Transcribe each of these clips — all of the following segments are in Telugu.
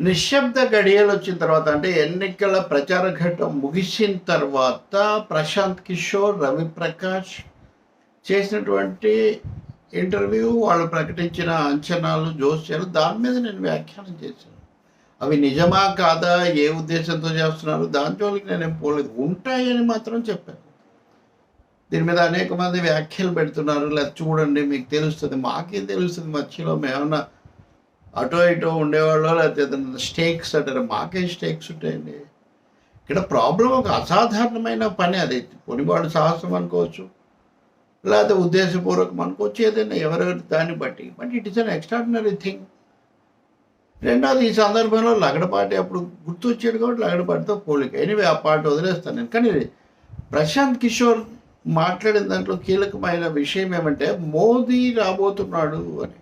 నిశ్శబ్ద గడియలు వచ్చిన తర్వాత అంటే ఎన్నికల ప్రచార ఘట్టం ముగిసిన తర్వాత ప్రశాంత్ కిషోర్ రవి ప్రకాష్ చేసినటువంటి ఇంటర్వ్యూ వాళ్ళు ప్రకటించిన అంచనాలు జోస్యాలు దాని మీద నేను వ్యాఖ్యానం చేశాను. అవి నిజమా కాదా ఏ ఉద్దేశంతో చేస్తున్నారు దాని జోలికి నేనేం పోలేదు. ఉంటాయని మాత్రం చెప్పాను. దీని మీద అనేక మంది వ్యాఖ్యలు పెడుతున్నారు. లేదా చూడండి మీకు తెలుస్తుంది. మాకేం తెలుస్తుంది? మధ్యలో మేమన్నా అటో ఇటో ఉండేవాళ్ళు లేకపోతే స్టేక్స్ అంటారు మాకేం స్టేక్స్ ఉంటాయండి? ఇక్కడ ప్రాబ్లం ఒక అసాధారణమైన పని అది. పొనివాడు సాహసం అనుకోవచ్చు లేకపోతే ఉద్దేశపూర్వకం అనుకోవచ్చు ఏదైనా ఎవరెవరి దాన్ని బట్టి. But it is an extraordinary thing రెండోది ఈ సందర్భంలో లగడపాటి అప్పుడు గుర్తొచ్చాడు కాబట్టి లగడపాటితో పోలిక. ఎనివే ఆ పాట వదిలేస్తాను నేను. కానీ ప్రశాంత్ కిషోర్ మాట్లాడిన దాంట్లో కీలకమైన విషయం ఏమంటే మోదీ రాబోతున్నాడు అని.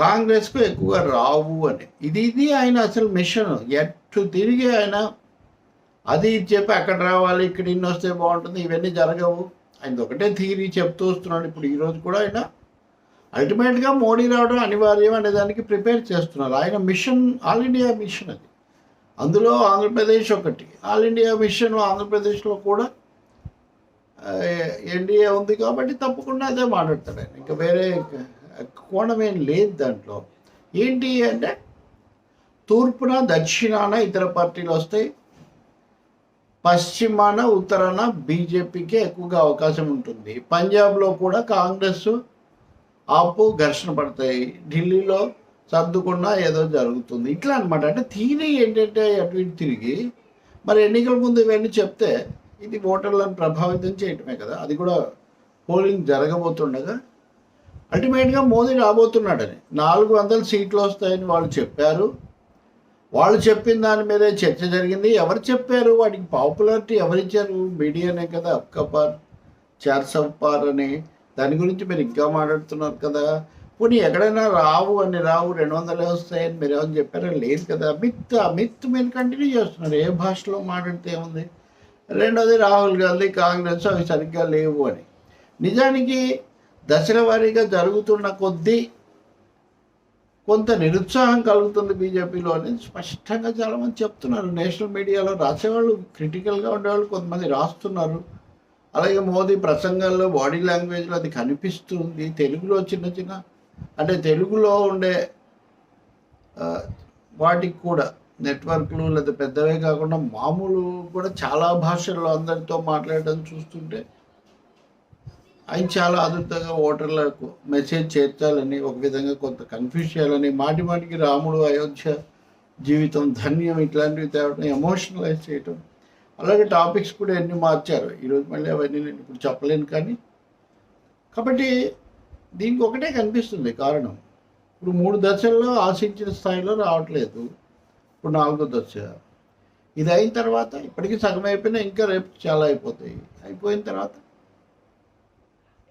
కాంగ్రెస్కు ఎక్కువగా రావు అని. ఇది ఇది ఆయన అసలు మిషన్. ఎట్టు తిరిగి ఆయన అది ఇది చెప్పి అక్కడ రావాలి ఇక్కడ ఇన్ని వస్తే బాగుంటుంది ఇవన్నీ జరగవు. ఆయన ఒకటే థియరీ చెప్తూ వస్తున్నాడు. ఇప్పుడు ఈరోజు కూడా ఆయన అల్టిమేట్గా మోడీ రావడం అనివార్యం అనే దానికి ప్రిపేర్ చేస్తున్నారు. ఆయన మిషన్ ఆల్ ఇండియా మిషన్ అది. అందులో ఆంధ్రప్రదేశ్ ఒకటి. ఆల్ ఇండియా మిషన్ ఆంధ్రప్రదేశ్లో కూడా ఎన్డీఏ ఉంది కాబట్టి తప్పకుండా అదే మాట్లాడతాడు ఆయన. ఇంకా వేరే కోణం ఏం లేదు దాంట్లో. ఏంటి అంటే తూర్పున దక్షిణాన ఇతర పార్టీలు వస్తాయి. పశ్చిమాన ఉత్తరాన బీజేపీకి ఎక్కువగా అవకాశం ఉంటుంది. పంజాబ్లో కూడా కాంగ్రెస్ ఆపు ఘర్షణ పడతాయి. ఢిల్లీలో సర్దుకున్నా ఏదో జరుగుతుంది. ఇట్లా అనమాట అంటే తీరి ఏంటంటే అటు ఇటు తిరిగి మరి ఎన్నికల ముందు ఇవన్నీ చెప్తే ఇది ఓటర్లను ప్రభావితం చేయటమే కదా. అది కూడా పోలింగ్ జరగబోతుండగా అల్టిమేట్గా మోదీ రాబోతున్నాడని. నాలుగు వందల సీట్లు వస్తాయని వాళ్ళు చెప్పారు. వాళ్ళు చెప్పిన దాని మీదే చర్చ జరిగింది. ఎవరు చెప్పారు? వాటికి పాపులారిటీ ఎవరిచ్చారు? మీడియానే కదా. అప్కపార్ చార్సప్పార్ అని దాని గురించి మీరు ఇంకా మాట్లాడుతున్నారు కదా. పోనీ ఎక్కడైనా రావు అని రావు రెండు వందలే వస్తాయని మీరు ఏమని చెప్పారా? లేదు కదా. మిత్ మిత్ మీరు కంటిన్యూ చేస్తున్నారు. ఏ భాషలో మాట్లాడితే ఏముంది? రెండోది రాహుల్ గాంధీ కాంగ్రెస్ అవి సరిగ్గా లేవు అని. నిజానికి దశల వారీగా జరుగుతున్న కొద్దీ కొంత నిరుత్సాహం కలుగుతుంది బీజేపీలో అని స్పష్టంగా చాలామంది చెప్తున్నారు. నేషనల్ మీడియాలో రాసేవాళ్ళు క్రిటికల్గా ఉండేవాళ్ళు కొంతమంది రాస్తున్నారు. అలాగే మోదీ ప్రసంగాల్లో బాడీ లాంగ్వేజ్లో అది కనిపిస్తుంది. తెలుగులో చిన్న చిన్న అంటే తెలుగులో ఉండే వాటికి కూడా నెట్వర్క్లు లేదా పెద్దవే కాకుండా మామూలు కూడా చాలా భాషల్లో అందరితో మాట్లాడడం చూస్తుంటే ఆయన చాలా అద్భుతంగా ఓటర్లకు మెసేజ్ చేర్చాలని ఒక విధంగా కొంత కన్ఫ్యూజ్ చేయాలని మాటి మాటికి రాముడు అయోధ్య జీవితం ధన్యం ఇట్లాంటివి తేవడం ఎమోషనలైజ్ చేయటం. అలాగే టాపిక్స్ కూడా ఎన్ని మార్చారు. ఈరోజు మళ్ళీ అవన్నీ నేను ఇప్పుడు చెప్పలేను కానీ. కాబట్టి దీనికి ఒకటే కనిపిస్తుంది కారణం. ఇప్పుడు మూడు దశల్లో ఆశించిన స్థాయిలో రావట్లేదు. ఇప్పుడు నాలుగో దశ. ఇది అయిన తర్వాత ఇప్పటికీ సగం అయిపోయినా ఇంకా రేపు చాలా అయిపోతాయి. అయిపోయిన తర్వాత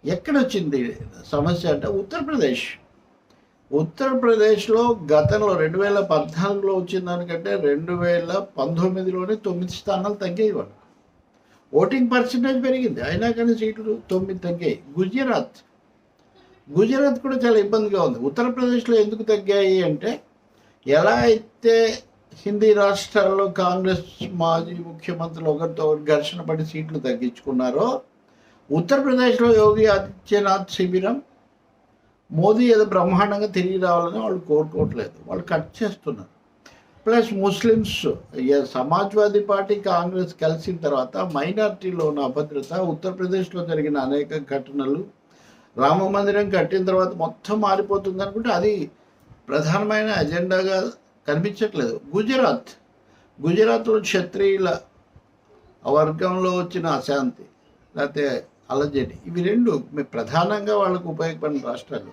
ఎక్కడొచ్చింది సమస్య అంటే ఉత్తరప్రదేశ్. ఉత్తరప్రదేశ్లో గతంలో రెండు వేల పద్నాలుగులో వచ్చిన దానికంటే రెండు వేల పంతొమ్మిదిలోనే తొమ్మిది స్థానాలు తగ్గాయి వాళ్ళు. ఓటింగ్ పర్సంటేజ్ పెరిగింది. అయినా కానీ సీట్లు తొమ్మిది తగ్గాయి. గుజరాత్. గుజరాత్ కూడా చాలా ఇబ్బందిగా ఉంది. ఉత్తరప్రదేశ్లో ఎందుకు తగ్గాయి అంటే ఎలా అయితే హిందీ రాష్ట్రాల్లో కాంగ్రెస్ మాజీ ముఖ్యమంత్రులు ఒకరితో ఒకరు ఘర్షణ పడి సీట్లు తగ్గించుకున్నారో ఉత్తరప్రదేశ్లో యోగి ఆదిత్యనాథ్ శిబిరం. మోదీ ఏదో బ్రహ్మాండంగా తిరిగి రావాలని వాళ్ళు కోరుకోవట్లేదు. వాళ్ళు కట్ చేస్తున్నారు. Plus Muslims Samajwadi party Congress కలిసిన తర్వాత మైనార్టీలో ఉన్న అభద్రత ఉత్తరప్రదేశ్లో జరిగిన అనేక ఘటనలు రామ మందిరం కట్టిన తర్వాత మొత్తం మారిపోతుంది అనుకుంటే అది ప్రధానమైన ఎజెండాగా కనిపించట్లేదు. గుజరాత్ గుజరాత్లో క్షత్రియుల వర్గంలో వచ్చిన అశాంతి లేకపోతే అలజడి ఇవి రెండు ప్రధానంగా వాళ్ళకు ఉపయోగపడిన రాష్ట్రాలు.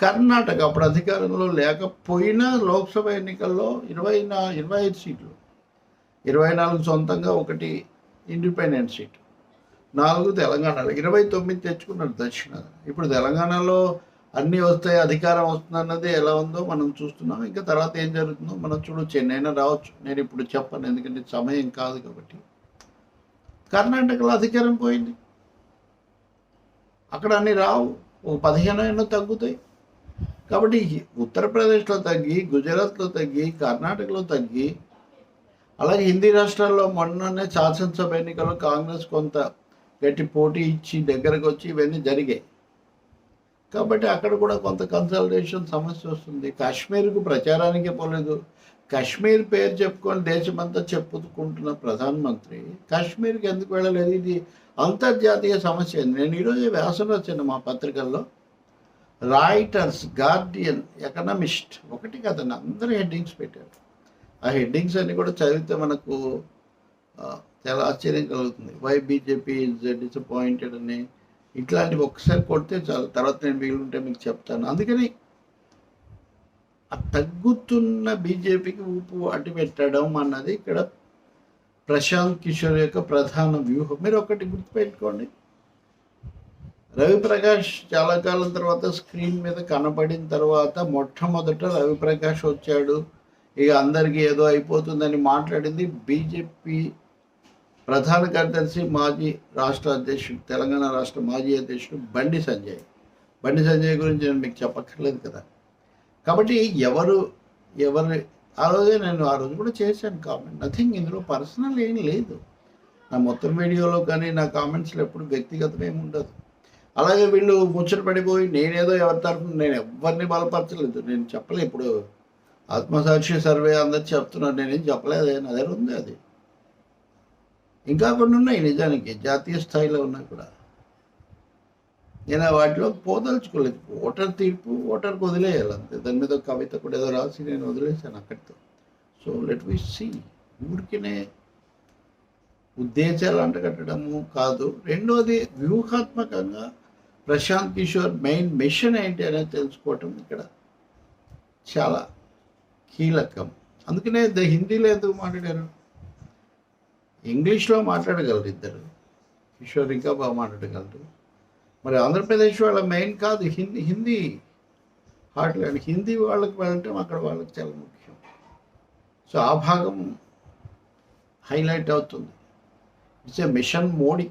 కర్ణాటక అప్పుడు అధికారంలో లేకపోయినా లోక్సభ ఎన్నికల్లో ఇరవై నా ఇరవై ఐదు సీట్లు. ఇరవై నాలుగు సొంతంగా ఒకటి ఇండిపెండెంట్ సీటు. నాలుగు తెలంగాణలో. ఇరవై తొమ్మిది తెచ్చుకున్నారు దక్షిణ ఇప్పుడు తెలంగాణలో అన్నీ వస్తాయి అధికారం వస్తుంది అన్నది ఎలా ఉందో మనం చూస్తున్నాం. ఇంకా తర్వాత ఏం జరుగుతుందో మనం చూడొచ్చు ఎన్నైనా రావచ్చు. నేను ఇప్పుడు చెప్పను ఎందుకంటే సమయం కాదు కాబట్టి. కర్ణాటకలో అధికారం పోయింది. అక్కడ అన్ని రావు. ఒక పదిహేను ఎన్నో తగ్గుతాయి. కాబట్టి ఉత్తరప్రదేశ్లో తగ్గి గుజరాత్లో తగ్గి కర్ణాటకలో తగ్గి అలాగే హిందీ రాష్ట్రాల్లో మొన్ననే శాసనసభ ఎన్నికల్లో కాంగ్రెస్ కొంత గట్టి పోటీ ఇచ్చి దగ్గరకు వచ్చి ఇవన్నీ జరిగాయి. కాబట్టి అక్కడ కూడా కొంత కన్సల్టేషన్ సమస్య వస్తుంది. కాశ్మీర్కు ప్రచారానికే పోలేదు. కాశ్మీర్ పేరు చెప్పుకొని దేశమంతా చెప్పుకుంటున్న ప్రధానమంత్రి కాశ్మీర్కి ఎందుకు వెళ్ళలేదు? ఇది అంతర్జాతీయ సమస్య. నేను ఈరోజు వ్యాసం వచ్చాను మా పత్రికల్లో రాయిటర్స్ గార్డియన్ ఎకనమిస్ట్ ఒకటి కదండి అందరూ హెడ్డింగ్స్ పెట్టారు. ఆ హెడ్డింగ్స్ అన్ని కూడా చదివితే మనకు చాలా ఆశ్చర్యం కలుగుతుంది. వై బీజేపీ ఇస్ డిసప్పాయింటెడ్ అని. ఇట్లాంటివి ఒకసారి కొడితే చాలు. తర్వాత నేను వీలుంటే మీకు చెప్తాను. అందుకని ఆ తగ్గుతున్న బీజేపీకి ఊపు అటు పెట్టడం అన్నది ఇక్కడ ప్రశాంత్ కిషోర్ యొక్క ప్రధాన వ్యూహం. మీరు ఒకటి గుర్తుపెట్టుకోండి. రవిప్రకాష్ చాలా కాలం తర్వాత స్క్రీన్ మీద కనపడిన తర్వాత మొట్టమొదట రవిప్రకాష్ వచ్చాడు. ఇక అందరికీ ఏదో అయిపోతుందని మాట్లాడింది బీజేపీ ప్రధాన కార్యదర్శి మాజీ రాష్ట్ర అధ్యక్షుడు తెలంగాణ రాష్ట్ర మాజీ అధ్యక్షుడు బండి సంజయ్. బండి సంజయ్ గురించి నేను మీకు చెప్పక్కర్లేదు కదా. కాబట్టి ఎవరు ఎవరు ఆ రోజే నేను ఆ రోజు కూడా చేశాను కామెంట్ నథింగ్ ఇందులో పర్సనల్ ఏం లేదు. నా మొత్తం వీడియోలో కానీ నా కామెంట్స్లో ఎప్పుడు వ్యక్తిగతం ఏమి ఉండదు. అలాగే వీళ్ళు ముచ్చట పడిపోయి నేనేదో ఎవరి తరఫున నేను ఎవరిని బలపరచలేదు. నేను చెప్పలే ఇప్పుడు ఆత్మసాక్షి సర్వే అందరు చెప్తున్నారు. నేనేం చెప్పలేదు. నా దగ్గర ఉంది అది. ఇంకా కొన్ని ఉన్నాయి నిజానికి. జాతీయ స్థాయిలో ఉన్నాయి కూడా. నేను వాటిలో పోదలుచుకోలేదు. ఓటర్ తీర్పు ఓటర్కి వదిలేయాలి అంతే. దాని మీద కవిత కూడా ఏదో రాసి నేను వదిలేశాను అక్కడితో. So let we see. ఊరికినే ఉద్దేశాలు అంటగట్టడము కాదు. రెండోది వ్యూహాత్మకంగా ప్రశాంత్ కిషోర్ మెయిన్ మిషన్ ఏంటి అనేది తెలుసుకోవటం ఇక్కడ చాలా కీలకం. అందుకనే ద హిందీలో ఎందుకు మాట్లాడారు. ఇంగ్లీష్లో మాట్లాడగలరు ఇద్దరు. కిషోర్ ఇంకా బాగా మాట్లాడగలరు. మరి ఆంధ్రప్రదేశ్ వాళ్ళ మెయిన్ కాదు హిందీ హిందీ హార్ట్లాండ్ హిందీ వాళ్ళకి వెళ్ళటం అక్కడ వాళ్ళకి చాలా ముఖ్యం. సో ఆ భాగం హైలైట్ అవుతుంది. It's a machine Modi